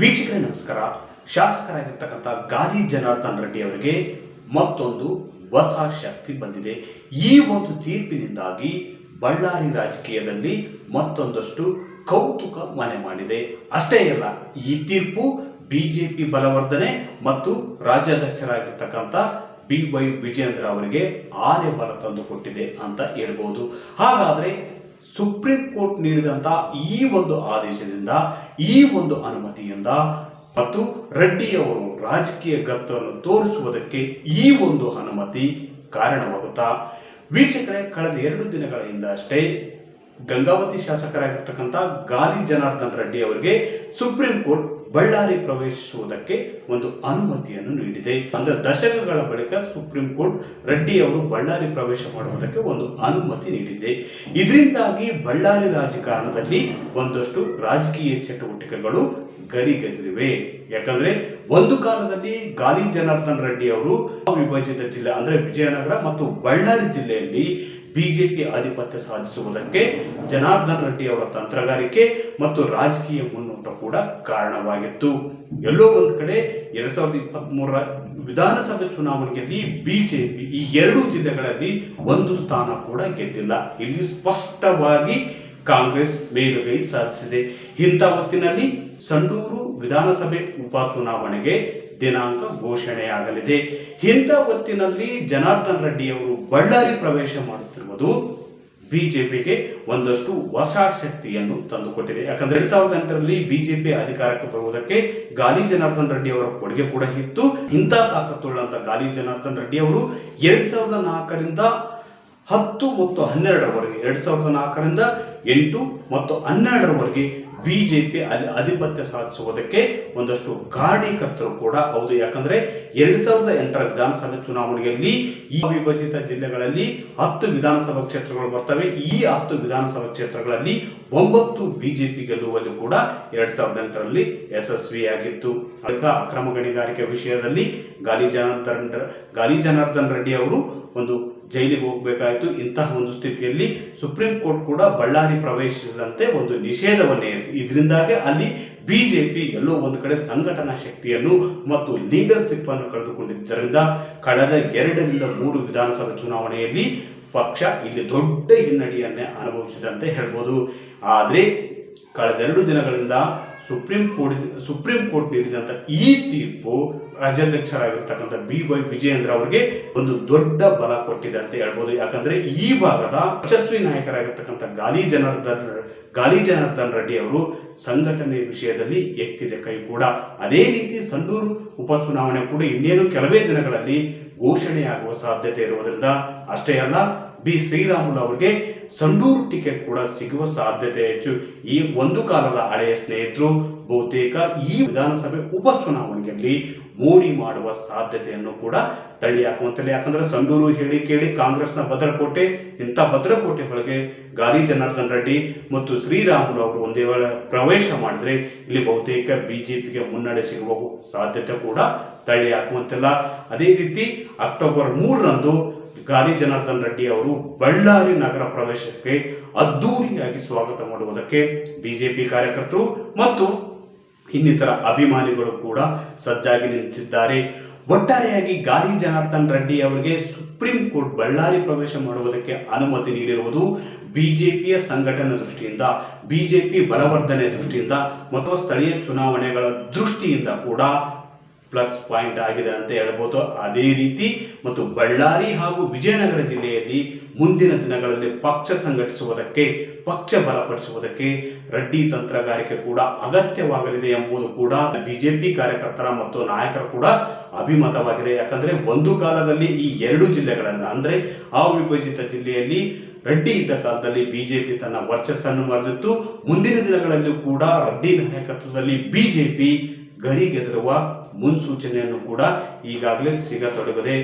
ವೀಕ್ಷಕರೇ ನಮಸ್ಕಾರ. ಶಾಸಕರಾಗಿರ್ತಕ್ಕಂಥ ಗಾಲಿ ಜನಾರ್ದನ್ ರೆಡ್ಡಿ ಅವರಿಗೆ ಮತ್ತೊಂದು ಹೊಸ ಶಕ್ತಿ ಬಂದಿದೆ. ಈ ಒಂದು ತೀರ್ಪಿನಿಂದಾಗಿ ಬಳ್ಳಾರಿ ರಾಜಕೀಯದಲ್ಲಿ ಮತ್ತೊಂದಷ್ಟು ಕೌತುಕ ಮನೆ ಮಾಡಿದೆ. ಅಷ್ಟೇ ಅಲ್ಲ, ಈ ತೀರ್ಪು ಬಿಜೆಪಿ ಬಲವರ್ಧನೆ ಮತ್ತು ರಾಜ್ಯಾಧ್ಯಕ್ಷರಾಗಿರ್ತಕ್ಕಂಥ ಬಿ ವೈ ವಿಜೇಂದ್ರ ಅವರಿಗೆ ಆನೆ ಬಲ ತಂದು ಕೊಟ್ಟಿದೆ ಅಂತ ಹೇಳ್ಬೋದು. ಹಾಗಾದ್ರೆ ಸುಪ್ರೀಂ ಕೋರ್ಟ್ ನೀಡಿದಂತ ಈ ಒಂದು ಆದೇಶದಿಂದ, ಈ ಒಂದು ಅನುಮತಿಯಿಂದ ಮತ್ತು ರೆಡ್ಡಿಯವರು ರಾಜಕೀಯ ಗತ್ತವನ್ನು ತೋರಿಸುವುದಕ್ಕೆ ಈ ಒಂದು ಅನುಮತಿ ಕಾರಣವಾಗುತ್ತಾ, ವೀಕ್ಷಕರೇ, ಕಳೆದ ಎರಡು ದಿನಗಳ ಹಿಂದೆ ಅಷ್ಟೇ ಗಂಗಾವತಿ ಶಾಸಕರಾಗಿರ್ತಕ್ಕಂಥ ಗಾಲಿ ಜನಾರ್ದನ್ ರೆಡ್ಡಿ ಅವರಿಗೆ ಸುಪ್ರೀಂ ಕೋರ್ಟ್ ಬಳ್ಳಾರಿ ಪ್ರವೇಶಿಸುವುದಕ್ಕೆ ಒಂದು ಅನುಮತಿಯನ್ನು ನೀಡಿದೆ. ಅಂದ್ರೆ ದಶಕಗಳ ಬಳಿಕ ಸುಪ್ರೀಂ ಕೋರ್ಟ್ ರೆಡ್ಡಿ ಅವರು ಬಳ್ಳಾರಿ ಪ್ರವೇಶ ಮಾಡುವುದಕ್ಕೆ ಒಂದು ಅನುಮತಿ ನೀಡಿದೆ. ಇದರಿಂದಾಗಿ ಬಳ್ಳಾರಿ ರಾಜಕಾರಣದಲ್ಲಿ ಒಂದಷ್ಟು ರಾಜಕೀಯ ಚಟುವಟಿಕೆಗಳು ಗರಿಗೆದರಿವೆ ಯಾಕಂದ್ರೆ ಒಂದು ಕಾಲದಲ್ಲಿ ಗಾಲಿ ಜನಾರ್ದನ್ ರೆಡ್ಡಿ ಅವರು ವಿಭಜಿತ ಜಿಲ್ಲೆ ಅಂದ್ರೆ ವಿಜಯನಗರ ಮತ್ತು ಬಳ್ಳಾರಿ ಜಿಲ್ಲೆಯಲ್ಲಿ ಬಿಜೆಪಿ ಆಧಿಪತ್ಯ ಸಾಧಿಸುವುದಕ್ಕೆ ಜನಾರ್ದನ್ ರೆಡ್ಡಿ ಅವರ ತಂತ್ರಗಾರಿಕೆ ಮತ್ತು ರಾಜಕೀಯ ಮುನ್ನೋಟ ಕೂಡ ಕಾರಣವಾಗಿತ್ತು. ಎಲ್ಲೋ ಒಂದು ಕಡೆ ಎರಡ್ ಸಾವಿರದ ವಿಧಾನಸಭೆ ಚುನಾವಣೆಯಲ್ಲಿ ಬಿಜೆಪಿ ಈ ಎರಡು ಜಿಲ್ಲೆಗಳಲ್ಲಿ ಒಂದು ಸ್ಥಾನ ಕೂಡ ಗೆದ್ದಿಲ್ಲ. ಇಲ್ಲಿ ಸ್ಪಷ್ಟವಾಗಿ ಕಾಂಗ್ರೆಸ್ ಮೇಲುಗೈ ಸಾಧಿಸಿದೆ. ಇಂಥ ಹೊತ್ತಿನಲ್ಲಿ ಸಂಡೂರು ವಿಧಾನಸಭೆ ಉಪಚುನಾವಣೆಗೆ ದಿನಾಂಕ ಘೋಷಣೆಯಾಗಲಿದೆ. ಇಂಥ ಹೊತ್ತಿನಲ್ಲಿ ಜನಾರ್ದನ್ ರೆಡ್ಡಿ ಅವರು ಬಳ್ಳಾರಿ ಪ್ರವೇಶ ಮಾಡುತ್ತಿರುವುದು ಬಿಜೆಪಿಗೆ ಒಂದಷ್ಟು ಹೊಸ ಶಕ್ತಿಯನ್ನು ತಂದುಕೊಟ್ಟಿದೆ. ಯಾಕಂದ್ರೆ ಎರಡ್ ಸಾವಿರದ ಎಂಟರಲ್ಲಿ ಬಿಜೆಪಿ ಅಧಿಕಾರಕ್ಕೆ ಬರುವುದಕ್ಕೆ ಗಾಲಿ ಜನಾರ್ದನ್ ರೆಡ್ಡಿ ಅವರ ಕೊಡುಗೆ ಕೂಡ ಇತ್ತು. ಇಂಥ ತಾಕತ್ತುಳ್ಳಂತ ಗಾಲಿ ಜನಾರ್ದನ್ ರೆಡ್ಡಿ ಅವರು ಎರಡ್ ಸಾವಿರದ ನಾಲ್ಕರಿಂದ ಹತ್ತು ಮತ್ತು ಹನ್ನೆರಡರವರೆಗೆ, ಎರಡ್ ಸಾವಿರದ ನಾಲ್ಕರಿಂದ ಎಂಟು ಮತ್ತು ಹನ್ನೆರಡರವರೆಗೆ ಬಿಜೆಪಿ ಅಲ್ಲಿ ಆಧಿಪತ್ಯ ಸಾಧಿಸುವುದಕ್ಕೆ ಒಂದಷ್ಟು ಕಾರಣೀಕರ್ತರು ಕೂಡ ಹೌದು. ಯಾಕಂದ್ರೆ ಎರಡ್ ಸಾವಿರದ ಎಂಟರ ವಿಧಾನಸಭೆ ಚುನಾವಣೆಯಲ್ಲಿ ಈ ವಿಭಜಿತ ಜಿಲ್ಲೆಗಳಲ್ಲಿ ಹತ್ತು ವಿಧಾನಸಭಾ ಕ್ಷೇತ್ರಗಳು ಬರ್ತವೆ. ಈ ಹತ್ತು ವಿಧಾನಸಭಾ ಕ್ಷೇತ್ರಗಳಲ್ಲಿ ಒಂಬತ್ತು ಬಿಜೆಪಿ ಗೆಲ್ಲುವಲ್ಲಿ ಕೂಡ ಎರಡ್ ಸಾವಿರದ ಎಂಟರಲ್ಲಿ ಯಶಸ್ವಿಯಾಗಿತ್ತು. ಅದಕ್ಕೆ ಅಕ್ರಮ ಗಣಿಗಾರಿಕೆ ವಿಷಯದಲ್ಲಿ ಗಾಲಿ ಜನಾರ್ದನ್ ಗಾಲಿ ಜನಾರ್ದನ್ ರೆಡ್ಡಿ ಅವರು ಒಂದು ಜೈಲಿಗೆ ಹೋಗಬೇಕಾಯಿತು. ಇಂತಹ ಒಂದು ಸ್ಥಿತಿಯಲ್ಲಿ ಸುಪ್ರೀಂ ಕೋರ್ಟ್ ಕೂಡ ಬಳ್ಳಾರಿ ಪ್ರವೇಶಿಸದಂತೆ ಒಂದು ನಿಷೇಧವನ್ನೇ ಇದರಿಂದಾಗಿ ಅಲ್ಲಿ ಬಿಜೆಪಿ ಎಲ್ಲೋ ಒಂದು ಕಡೆ ಸಂಘಟನಾ ಶಕ್ತಿಯನ್ನು ಮತ್ತು ಲೀಡರ್ಶಿಪ್ ಅನ್ನು ಕಳೆದುಕೊಂಡಿದ್ದರಿಂದ ಕಳೆದ ಎರಡರಿಂದ ಮೂರು ವಿಧಾನಸಭಾ ಚುನಾವಣೆಯಲ್ಲಿ ಪಕ್ಷ ಇಲ್ಲಿ ದೊಡ್ಡ ಹಿನ್ನಡೆಯನ್ನೇ ಅನುಭವಿಸಿದಂತೆ ಹೇಳ್ಬೋದು. ಆದರೆ ಕಳೆದೆರಡು ದಿನಗಳಿಂದ ಸುಪ್ರೀಂ ಕೋರ್ಟ್ ಸುಪ್ರೀಂ ಕೋರ್ಟ್ ನೀಡಿದಂತ ಈ ತೀರ್ಪು ರಾಜ್ಯಾಧ್ಯಕ್ಷರಾಗಿರ್ತಕ್ಕಂಥ ಬಿ ವೈ ವಿಜಯೇಂದ್ರ ಅವರಿಗೆ ಒಂದು ದೊಡ್ಡ ಬಲ ಕೊಟ್ಟಿದೆ ಅಂತ ಹೇಳ್ಬೋದು. ಯಾಕಂದ್ರೆ ಈ ಭಾಗದ ಯಶಸ್ವಿ ನಾಯಕರಾಗಿರ್ತಕ್ಕಂಥ ಗಾಲಿ ಜನಾರ್ದನ್ ಗಾಲಿ ಜನಾರ್ದನ್ ರೆಡ್ಡಿ ಅವರು ಸಂಘಟನೆ ವಿಷಯದಲ್ಲಿ ಎತ್ತಿದೆ ಕೈ ಕೂಡ. ಅದೇ ರೀತಿ ಸಂಡೂರು ಉಪಚುನಾವಣೆ ಕೂಡ ಇನ್ನೇನು ಕೆಲವೇ ದಿನಗಳಲ್ಲಿ ಘೋಷಣೆಯಾಗುವ ಸಾಧ್ಯತೆ ಇರುವುದರಿಂದ ಅಷ್ಟೇ ಅಲ್ಲ, ಬಿ ಶ್ರೀರಾಮುಲು ಅವರಿಗೆ ಸಂಡೂರು ಟಿಕೆಟ್ ಕೂಡ ಸಿಗುವ ಸಾಧ್ಯತೆ ಹೆಚ್ಚು. ಈ ಒಂದು ಕಾಲದ ಹಳೆಯ ಸ್ನೇಹಿತರು, ಬಹುತೇಕ ಈ ವಿಧಾನಸಭೆ ಉಪಚುನಾವಣೆಯಲ್ಲಿ ಮೋಡಿ ಮಾಡುವ ಸಾಧ್ಯತೆಯನ್ನು ಕೂಡ ತಳ್ಳಿ ಹಾಕುವಂತಲ್ಲ ಯಾಕಂದ್ರೆ ಸಂಡೂರು ಹೇಳಿ ಕೇಳಿ ಕಾಂಗ್ರೆಸ್ನ ಭದ್ರಕೋಟೆ, ಇಂಥ ಭದ್ರಕೋಟೆ ಒಳಗೆ ಗಾಲಿ ಜನಾರ್ದನ್ ರೆಡ್ಡಿ ಮತ್ತು ಶ್ರೀರಾಮುಲು ಅವರು ಒಂದೇ ವೇಳೆ ಪ್ರವೇಶ ಮಾಡಿದ್ರೆ ಇಲ್ಲಿ ಬಹುತೇಕ ಬಿಜೆಪಿಗೆ ಮುನ್ನಡೆ ಸಿಗುವ ಸಾಧ್ಯತೆ ಕೂಡ ತಳ್ಳಿ ಹಾಕುವಂತಿಲ್ಲ ಅದೇ ರೀತಿ ಅಕ್ಟೋಬರ್ ಮೂರರಂದು ಗಾಲಿ ಜನಾರ್ದನ್ ರೆಡ್ಡಿ ಅವರು ಬಳ್ಳಾರಿ ನಗರ ಪ್ರವೇಶಕ್ಕೆ ಅದ್ದೂರಿಯಾಗಿ ಸ್ವಾಗತ ಮಾಡುವುದಕ್ಕೆ ಬಿಜೆಪಿ ಕಾರ್ಯಕರ್ತರು ಮತ್ತು ಇನ್ನಿತರ ಅಭಿಮಾನಿಗಳು ಕೂಡ ಸಜ್ಜಾಗಿ ನಿಂತಿದ್ದಾರೆ. ಒಟ್ಟಾರೆಯಾಗಿ ಗಾಲಿ ಜನಾರ್ದನ್ ರೆಡ್ಡಿ ಅವರಿಗೆ ಸುಪ್ರೀಂ ಕೋರ್ಟ್ ಬಳ್ಳಾರಿ ಪ್ರವೇಶ ಮಾಡುವುದಕ್ಕೆ ಅನುಮತಿ ನೀಡಿರುವುದು ಬಿಜೆಪಿಯ ಸಂಘಟನೆ ದೃಷ್ಟಿಯಿಂದ, ಬಿಜೆಪಿ ಬಲವರ್ಧನೆ ದೃಷ್ಟಿಯಿಂದ ಮತ್ತು ಸ್ಥಳೀಯ ಚುನಾವಣೆಗಳ ದೃಷ್ಟಿಯಿಂದ ಕೂಡ ಪ್ಲಸ್ ಪಾಯಿಂಟ್ ಆಗಿದೆ ಅಂತ ಹೇಳ್ಬೋದು. ಅದೇ ರೀತಿ ಮತ್ತು ಬಳ್ಳಾರಿ ಹಾಗೂ ವಿಜಯನಗರ ಜಿಲ್ಲೆಯಲ್ಲಿ ಮುಂದಿನ ದಿನಗಳಲ್ಲಿ ಪಕ್ಷ ಸಂಘಟಿಸುವುದಕ್ಕೆ, ಪಕ್ಷ ಬಲಪಡಿಸುವುದಕ್ಕೆ ರೆಡ್ಡಿ ತಂತ್ರಗಾರಿಕೆ ಕೂಡ ಅಗತ್ಯವಾಗಲಿದೆ ಎಂಬುದು ಕೂಡ ಬಿಜೆಪಿ ಕಾರ್ಯಕರ್ತರ ಮತ್ತು ನಾಯಕರ ಕೂಡ ಅಭಿಮತವಾಗಿದೆ. ಯಾಕಂದ್ರೆ ಒಂದು ಕಾಲದಲ್ಲಿ ಈ ಎರಡು ಜಿಲ್ಲೆಗಳನ್ನು, ಅಂದ್ರೆ ಅವಿಭಜಿತ ಜಿಲ್ಲೆಯಲ್ಲಿ ರೆಡ್ಡಿ ಇದ್ದ ಕಾಲದಲ್ಲಿ ಬಿಜೆಪಿ ತನ್ನ ವರ್ಚಸ್ಸನ್ನು ಮರೆದಿತ್ತು ಮುಂದಿನ ದಿನಗಳಲ್ಲಿ ಕೂಡ ರೆಡ್ಡಿ ನಾಯಕತ್ವದಲ್ಲಿ ಬಿಜೆಪಿ ಗರಿಗೆದರುವ ಮುನ್ಸೂಚನೆಯನ್ನು ಕೂಡ ಈಗಾಗಲೇ ಸಿಗತೊಡಗಿದೆ.